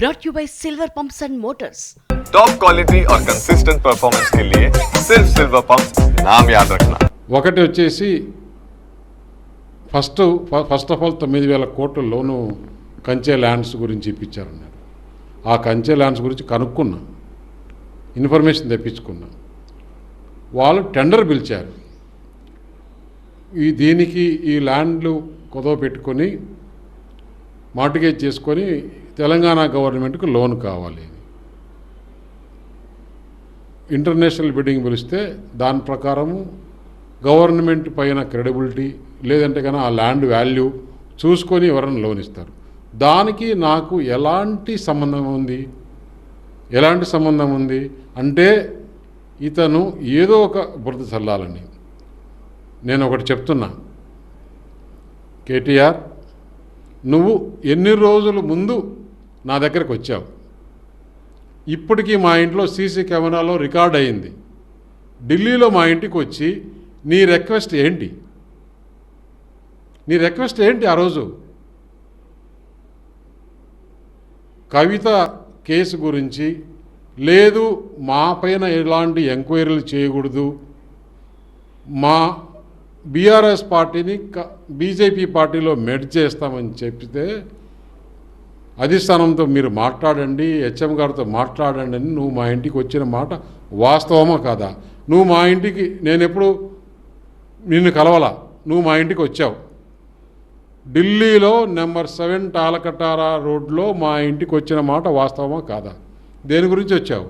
brought you by Silver Pumps and Motors. Top quality और consistent performance के लिए सिर्फ सिल्वर पंप नाम याद रखना ఒకటి వచ్చేసి ఫస్ట్ ఫ- ఫస్ట్ ఆఫ్ ఆల్ తొమ్మిది వేల కోట్ల లోను కంచె ల్యాండ్స్ గురించి ఇప్పించారన్నారు ఆ కంచె ల్యాండ్స్ గురించి కనుక్కున్నా ఇన్ఫర్మేషన్ తెప్పించుకున్నా వాళ్ళు టెండర్ పిలిచారు ఈ దీనికి ఈ ల్యాండ్లు కుదవ పెట్టుకొని మార్టిగేజ్ చేసుకొని తెలంగాణ గవర్నమెంట్కి లోన్ కావాలి. అని ఇంటర్నేషనల్ బిడ్డింగ్ పిలిస్తే దాని ప్రకారము గవర్నమెంట్ పైన క్రెడిబిలిటీ లేదంటే కానీ ఆ ల్యాండ్ వాల్యూ చూసుకొని ఎవరైనా లోన్ ఇస్తారు. దానికి నాకు ఎలాంటి సంబంధం ఉంది? ఎలాంటి సంబంధం ఉంది? అంటే ఇతను ఏదో ఒక బురద చల్లాలని. నేను ఒకటి చెప్తున్నా. కేటీఆర్ నువ్వు ఎన్ని రోజుల ముందు నా దగ్గరకు వచ్చావు. ఇప్పటికీ మా ఇంట్లో సీసీ కెమెరాలో రికార్డ్ అయింది. ఢిల్లీలో మా ఇంటికి వచ్చి నీ రిక్వెస్ట్ ఏంటి? నీ రిక్వెస్ట్ ఏంటి ఆ రోజు? కవిత కేసు గురించి లేదు మా పైన ఎలాంటి ఎంక్వైరీలు చేయకూడదు. మా బీఆర్ఎస్ పార్టీని బీజేపీ పార్టీలో మెడ్ చేస్తామని చెప్తే అధిష్టానంతో మీరు మాట్లాడండి హెచ్ఎం గారితో మాట్లాడండి అని నువ్వు మా ఇంటికి వచ్చిన మాట వాస్తవమా కాదా? నువ్వు మా ఇంటికి నేను ఎప్పుడు నిన్ను కలవలా? నువ్వు మా ఇంటికి వచ్చావు. ఢిల్లీలో నెంబర్ సెవెన్ టాలకటారా రోడ్లో మా ఇంటికి వచ్చిన మాట వాస్తవమా కాదా? దేని గురించి వచ్చావు?